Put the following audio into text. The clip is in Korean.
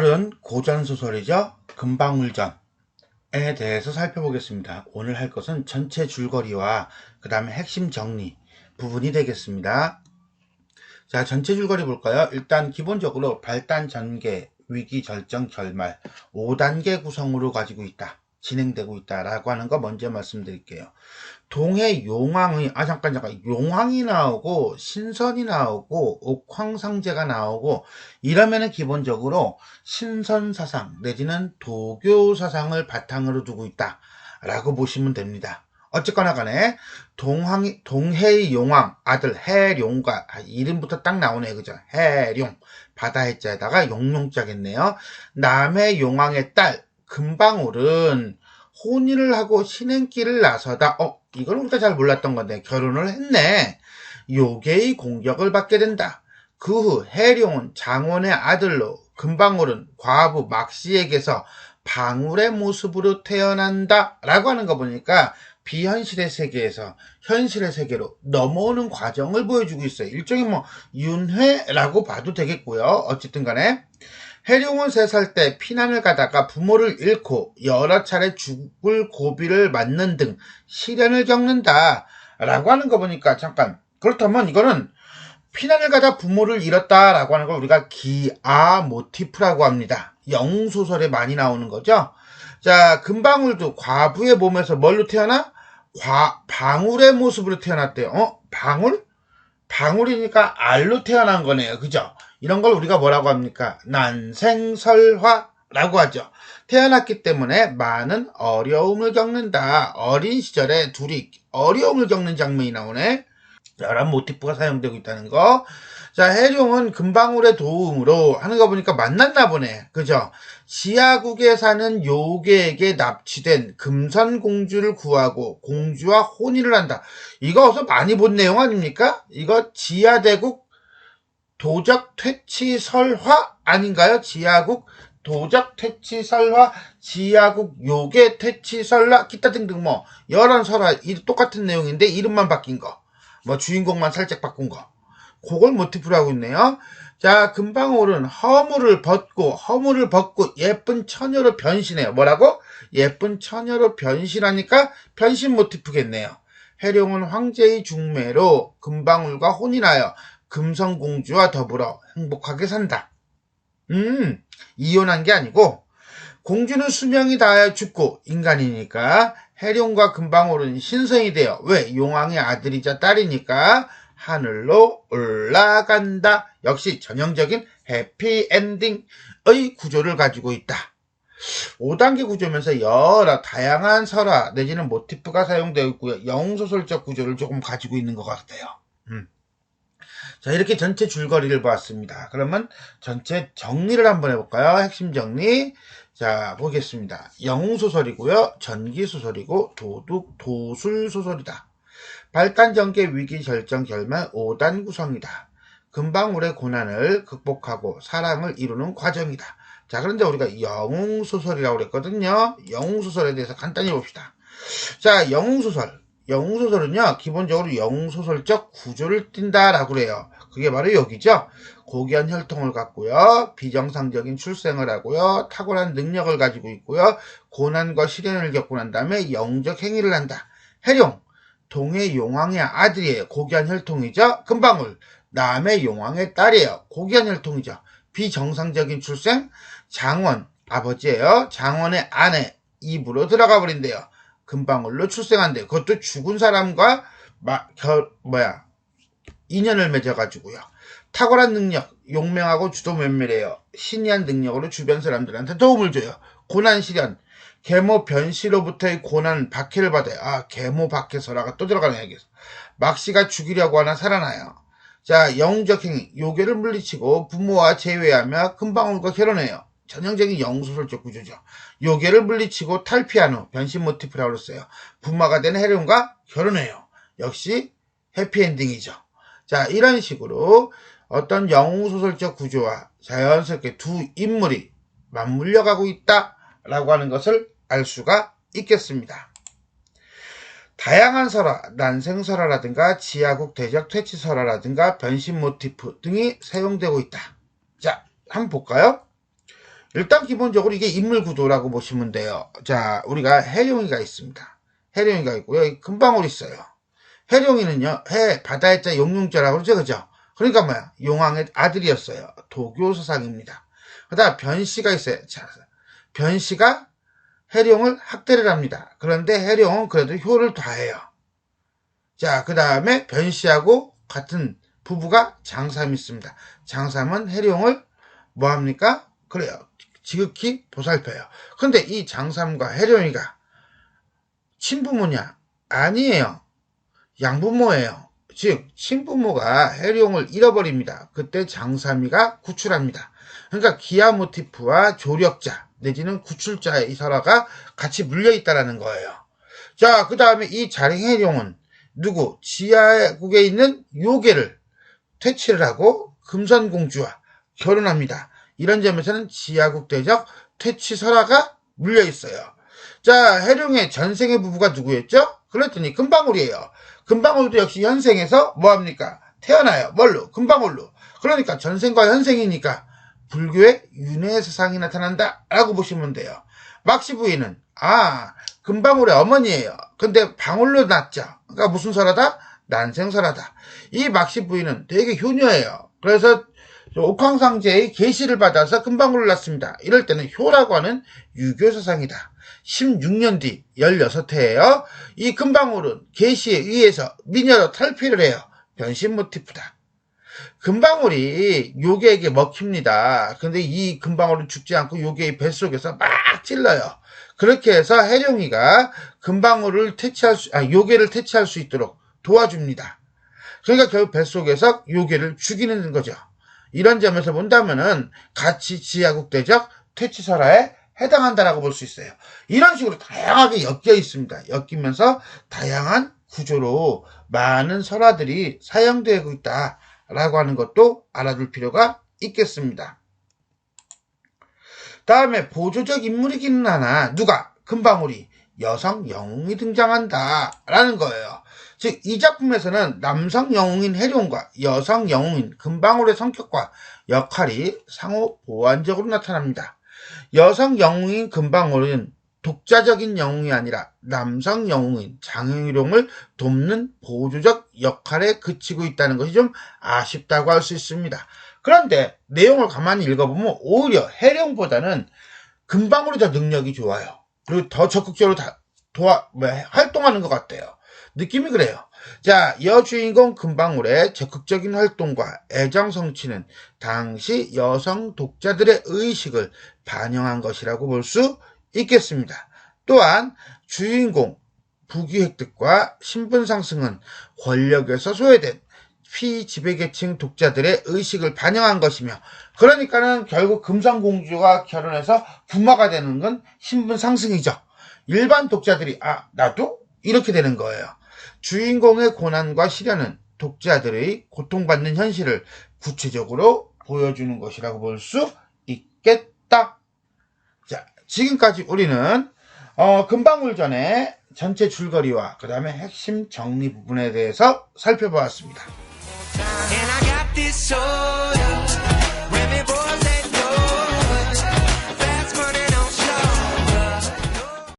오늘은 고전소설이죠. 금방울전에 대해서 살펴보겠습니다. 오늘 할 것은 전체 줄거리와 그 다음에 핵심 정리 부분이 되겠습니다. 자, 전체 줄거리 볼까요? 일단 기본적으로 발단 전개, 위기 절정 결말 5단계 구성으로 가지고 있다. 진행되고 있다라고 하는 거 먼저 말씀드릴게요. 동해 용왕이 아 잠깐 잠깐. 용왕이 나오고 신선이 나오고 옥황상제가 나오고 이러면은 기본적으로 신선 사상 내지는 도교 사상을 바탕으로 두고 있다라고 보시면 됩니다. 어쨌거나 간에 동황 동해의 용왕 아들 해룡과 아, 이름부터 딱 나오네 그죠? 해룡. 바다 해자에다가 용룡자겠네요. 남해 용왕의 딸 금방울은 혼인을 하고 신행길을 나서다. 어 이걸 우리가 잘 몰랐던 건데 결혼을 했네 요괴의 공격을 받게 된다 그 후 해룡은 장원의 아들로 금방울은 과부 막씨에게서 방울의 모습으로 태어난다 라고 하는 거 보니까 비현실의 세계에서 현실의 세계로 넘어오는 과정을 보여주고 있어요. 일종의 뭐 윤회라고 봐도 되겠고요. 어쨌든 간에 해룡은 3살 때 피난을 가다가 부모를 잃고 여러 차례 죽을 고비를 맞는 등 시련을 겪는다. 라고 하는 거 보니까 잠깐 그렇다면 이거는 피난을 가다 부모를 잃었다 라고 하는 걸 우리가 기아 모티프라고 합니다. 영소설에 많이 나오는 거죠. 자, 금방울도 과부의 몸에서 뭘로 태어나? 과, 방울의 모습으로 태어났대요. 어? 방울? 방울이니까 알로 태어난 거네요. 그죠? 이런 걸 우리가 뭐라고 합니까? 난생설화라고 하죠. 태어났기 때문에 많은 어려움을 겪는다. 어린 시절에 둘이 어려움을 겪는 장면이 나오네. 여러 모티프가 사용되고 있다는 거. 자, 해룡은 금방울의 도움으로 하는 거 보니까 만났나 보네. 그죠? 지하국에 사는 요괴에게 납치된 금선공주를 구하고 공주와 혼인을 한다. 이거 어서 많이 본 내용 아닙니까? 이거 지하대국 도적 퇴치 설화 아닌가요? 지하국 도적 퇴치 설화, 지하국 요괴 퇴치 설화, 기타 등등 뭐 여러 설화 똑같은 내용인데 이름만 바뀐 거. 뭐 주인공만 살짝 바꾼 거. 그걸 모티프로 하고 있네요. 자, 금방울은 허물을 벗고, 허물을 벗고 예쁜 처녀로 변신해요. 뭐라고? 예쁜 처녀로 변신하니까 변신 모티프겠네요. 해룡은 황제의 중매로 금방울과 혼인하여 금성공주와 더불어 행복하게 산다. 음, 이혼한 게 아니고, 공주는 수명이 닿아 죽고, 인간이니까, 해룡과 금방울은 신성이 되어, 왜? 용왕의 아들이자 딸이니까, 하늘로 올라간다. 역시 전형적인 해피엔딩의 구조를 가지고 있다. 5단계 구조면서 여러 다양한 설화 내지는 모티프가 사용되어 있고요. 영소설적 구조를 조금 가지고 있는 것 같아요. 음. 자 이렇게 전체 줄거리를 보았습니다. 그러면 전체 정리를 한번 해볼까요? 핵심 정리. 자 보겠습니다. 영웅소설이고요. 전기소설이고 도둑 도술소설이다. 발단 전개 위기 절정 결말 5단 구성이다. 금방울의 고난을 극복하고 사랑을 이루는 과정이다. 자, 그런데 우리가 영웅소설이라고 그랬거든요. 영웅소설에 대해서 간단히 봅시다. 자, 영웅소설. 영웅소설은요, 기본적으로 영웅소설적 구조를 띈다라고 그래요. 그게 바로 여기죠. 고귀한 혈통을 갖고요. 비정상적인 출생을 하고요. 탁월한 능력을 가지고 있고요. 고난과 시련을 겪고 난 다음에 영적 행위를 한다. 해룡. 동해 용왕의 아들이에요. 고귀한 혈통이죠. 금방울. 남해 용왕의 딸이에요. 고귀한 혈통이죠. 비정상적인 출생. 장원 아버지예요. 장원의 아내 입으로 들어가 버린대요. 금방울로 출생한대요. 그것도 죽은 사람과 마, 결, 뭐야 인연을 맺어가지고요. 탁월한 능력, 용맹하고 주도 면밀해요. 신이한 능력으로 주변 사람들한테 도움을 줘요. 고난 시련, 계모 변씨로부터의 고난 박해를 받아요. 아, 계모 박해서라가 또 들어가네, 여기서. 막씨가 죽이려고 하나 살아나요. 자, 영웅적 행위, 요괴를 물리치고 부모와 재회하며 금방울과 결혼해요. 전형적인 영소설적 구조죠. 요괴를 물리치고 탈피한 후 변신 모티프라고 했어요. 부모가 된 해룡과 결혼해요. 역시 해피엔딩이죠. 자, 이런 식으로 어떤 영웅소설적 구조와 자연스럽게 두 인물이 맞물려 가고 있다라고 하는 것을 알 수가 있겠습니다. 다양한 설화, 난생설화라든가 지하국 대적 퇴치설화라든가 변신 모티프 등이 사용되고 있다. 자, 한번 볼까요? 일단 기본적으로 이게 인물 구도라고 보시면 돼요. 자, 우리가 해룡이가 있습니다. 해룡이가 있고 여기 금방울 있어요. 해룡이는요, 해 바다의 자 용융자라고 그러죠, 그죠? 그러니까 뭐야, 용왕의 아들이었어요. 도교서상입니다. 그 다음 변씨가 있어요. 자, 변씨가 해룡을 학대를 합니다. 그런데 해룡은 그래도 효를 다해요. 자, 그 다음에 변씨하고 같은 부부가 장삼이 있습니다. 장삼은 해룡을 뭐 합니까? 그래요. 지극히 보살펴요. 근데 이 장삼과 해룡이가 친부모냐? 아니에요. 양부모예요. 즉, 친부모가 해룡을 잃어버립니다. 그때 장삼이가 구출합니다. 그러니까 기아 모티프와 조력자, 내지는 구출자의 이 설화가 같이 물려있다라는 거예요. 자, 그 다음에 이 자랭해룡은 누구? 지하국에 있는 요괴를 퇴치를 하고 금선공주와 결혼합니다. 이런 점에서는 지하국 대적 퇴치 설화가 물려 있어요. 자, 해룡의 전생의 부부가 누구였죠? 그랬더니 금방울이에요. 금방울도 역시 현생에서 뭐합니까? 태어나요. 뭘로? 금방울로. 그러니까 전생과 현생이니까 불교의 윤회 세상이 나타난다. 라고 보시면 돼요. 막시 부인은, 아, 금방울의 어머니예요. 근데 방울로 났죠. 그러니까 무슨 설화다? 난생설화다. 이 막시 부인은 되게 효녀예요. 그래서 옥황상제의 계시를 받아서 금방울을 낳습니다. 이럴 때는 효라고 하는 유교 사상이다. 16년 뒤 16회예요. 이 금방울은 계시에 의해서 미녀로 탈피를 해요. 변신 모티프다. 금방울이 요괴에게 먹힙니다. 근데 이 금방울은 죽지 않고 요괴의 뱃속에서 막 찔러요. 그렇게 해서 해룡이가 금방울을 퇴치할 수, 아, 요괴를 퇴치할 수 있도록 도와줍니다. 그러니까 결국 뱃속에서 요괴를 죽이는 거죠. 이런 점에서 본다면은 같이 지하국 대적 퇴치설화에 해당한다라고 볼 수 있어요. 이런 식으로 다양하게 엮여 있습니다. 엮이면서 다양한 구조로 많은 설화들이 사용되고 있다라고 하는 것도 알아둘 필요가 있겠습니다. 다음에 보조적 인물이기는 하나 누가 금방울이 여성 영웅이 등장한다라는 거예요. 즉 이 작품에서는 남성 영웅인 해룡과 여성 영웅인 금방울의 성격과 역할이 상호 보완적으로 나타납니다. 여성 영웅인 금방울은 독자적인 영웅이 아니라 남성 영웅인 장영룡을 돕는 보조적 역할에 그치고 있다는 것이 좀 아쉽다고 할 수 있습니다. 그런데 내용을 가만히 읽어보면 오히려 해룡보다는 금방울이 더 능력이 좋아요. 그리고 더 적극적으로 다 도와 뭐, 활동하는 것 같아요. 느낌이 그래요. 자, 여주인공 금방울의 적극적인 활동과 애정 성취는 당시 여성 독자들의 의식을 반영한 것이라고 볼 수 있겠습니다. 또한 주인공 부귀 획득과 신분 상승은 권력에서 소외된 피지배계층 독자들의 의식을 반영한 것이며 그러니까는 결국 금상공주가 결혼해서 부마가 되는 건 신분 상승이죠. 일반 독자들이 아 나도 이렇게 되는 거예요. 주인공의 고난과 시련은 독자들의 고통받는 현실을 구체적으로 보여주는 것이라고 볼 수 있겠다. 자, 지금까지 우리는 어, 금방울 전에 전체 줄거리와 그 다음에 핵심 정리 부분에 대해서 살펴보았습니다.